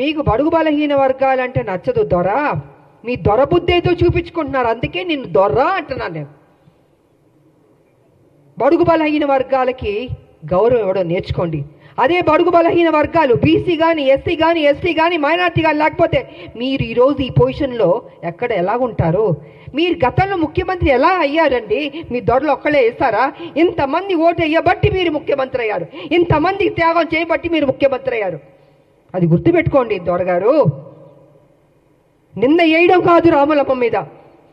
మీకు బడుగు బలహీన వర్గాలంటే నచ్చదు దొర. మీ దొర బుద్ధేతో చూపించుకుంటున్నారు. అందుకే నిన్ను దొర అంటున్నాను నేను. బడుగు బలహీన వర్గాలకి గౌరవం ఇవ్వడం నేర్చుకోండి. అదే బడుగు బలహీన వర్గాలు బీసీ కానీ ఎస్సీ కానీ ఎస్టీ కానీ మైనార్టీ కానీ లేకపోతే మీరు ఈరోజు ఈ పొజిషన్లో ఎక్కడ ఎలాగుంటారు మీరు గతంలో ముఖ్యమంత్రి ఎలా అయ్యారండి? మీ దొరలు ఒక్కడే వేస్తారా? ఇంతమంది ఓటు వేయబట్టి మీరు ముఖ్యమంత్రి అయ్యారు. ఇంతమంది త్యాగం చేయబట్టి మీరు ముఖ్యమంత్రి అయ్యారు. అది గుర్తుపెట్టుకోండి దొరగారు. నిన్న వేయడం కాదు రాములమ్మ మీద.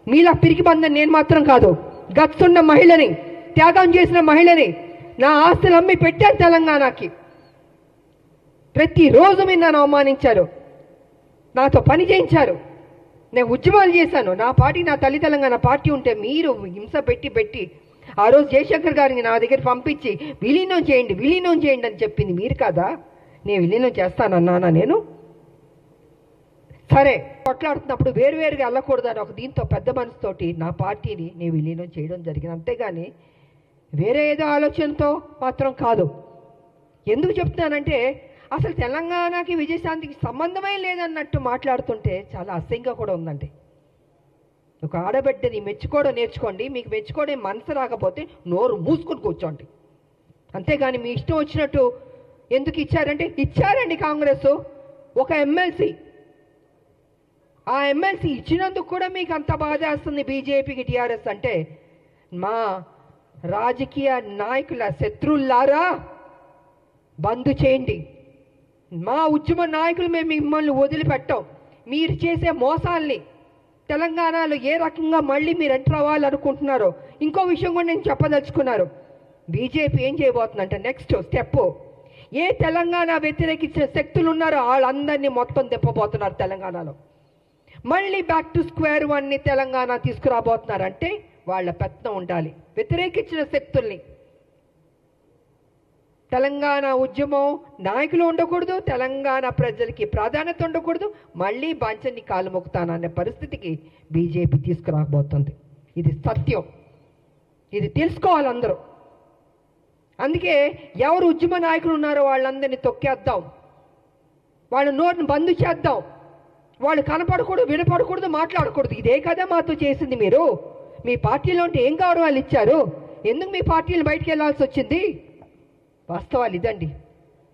మీలా పిరికి బంధం నేను మాత్రం కాదు. గచ్చున్న మహిళని త్యాగం చేసిన మహిళని నా ఆస్తులు అమ్మి పెట్టాను తెలంగాణకి. ప్రతిరోజు మీరు నన్ను అవమానించారు. నాతో పని చేయించారు. నేను ఉద్యమాలు చేశాను. నా పార్టీ నా తల్లి తెలంగాణ పార్టీ ఉంటే మీరు హింస పెట్టి పెట్టి ఆ రోజు జయశంకర్ గారిని నా దగ్గర పంపించి విలీనం చేయండి విలీనం చేయండి అని చెప్పింది మీరు కాదా? నేను విలీనం చేస్తానన్నానా నేను. సరే కొట్లాడుతున్నప్పుడు వేరువేరుగా వెళ్ళకూడదని ఒక దీంతో పెద్ద మనసుతోటి నా పార్టీని నేను విలీనం చేయడం జరిగింది. అంతేగాని వేరే ఏదో ఆలోచనతో మాత్రం కాదు. ఎందుకు చెప్తున్నానంటే అసలు తెలంగాణకి విజయశాంతికి సంబంధమే లేదన్నట్టు మాట్లాడుతుంటే చాలా అసహ్యంగా కూడా ఉందండి. ఒక ఆడబిడ్డని మెచ్చుకోవడం నేర్చుకోండి మీకు మెచ్చుకోవడం మనసు రాకపోతే నోరు మూసుకొని కూర్చోండి. అంతేగాని మీ ఇష్టం వచ్చినట్టు ఎందుకు ఇచ్చారంటే ఇచ్చారండి కాంగ్రెస్ ఒక ఎమ్మెల్సీ. ఆ ఎమ్మెల్సీ ఇచ్చినందుకు కూడా మీకు అంత బాధ వేస్తుంది బీజేపీకి టీఆర్ఎస్ అంటే. మా రాజకీయ నాయకుల శత్రువులారా బంద్ చేయండి. మా ఉద్యమ నాయకులు మేము మిమ్మల్ని వదిలిపెట్టాం. మీరు చేసే మోసాల్ని తెలంగాణలో ఏ రకంగా మళ్ళీ మీరు ఎంటర్ అవ్వాలనుకుంటున్నారో ఇంకో విషయం కూడా నేను చెప్పదలుచుకున్నారు బీజేపీ ఏం చేయబోతుందంటే నెక్స్ట్ స్టెప్ ఏ తెలంగాణ వ్యతిరేకించిన శక్తులు ఉన్నారో వాళ్ళందరినీ మొత్తం తెప్పబోతున్నారు తెలంగాణలో. మళ్ళీ బ్యాక్ టు స్క్వేర్ వన్ని తెలంగాణ తీసుకురాబోతున్నారంటే వాళ్ళ పెత్తనం ఉండాలి. వ్యతిరేకించిన శక్తుల్ని. తెలంగాణ ఉద్యమం నాయకులు ఉండకూడదు తెలంగాణ ప్రజలకి ప్రాధాన్యత ఉండకూడదు మళ్ళీ బాంచన్ని కాలు మొక్కుతాననే పరిస్థితికి బీజేపీ తీసుకురాబోతుంది. ఇది సత్యం. ఇది తెలుసుకోవాలి అందరూ. అందుకే ఎవరు ఉద్యమ నాయకులు ఉన్నారో వాళ్ళందరినీ తొక్కేద్దాం. వాళ్ళ నోటిని బంద్ చేద్దాం. వాళ్ళు కనపడకూడదు వినపడకూడదు మాట్లాడకూడదు. ఇదే కదా మాతో చేసింది మీరు. మీ పార్టీలో ఉంటే ఏం గౌరవాలు ఇచ్చారు? ఎందుకు మీ పార్టీలు బయటికి వెళ్ళాల్సి వచ్చింది? వాస్తవాలు ఇదండి.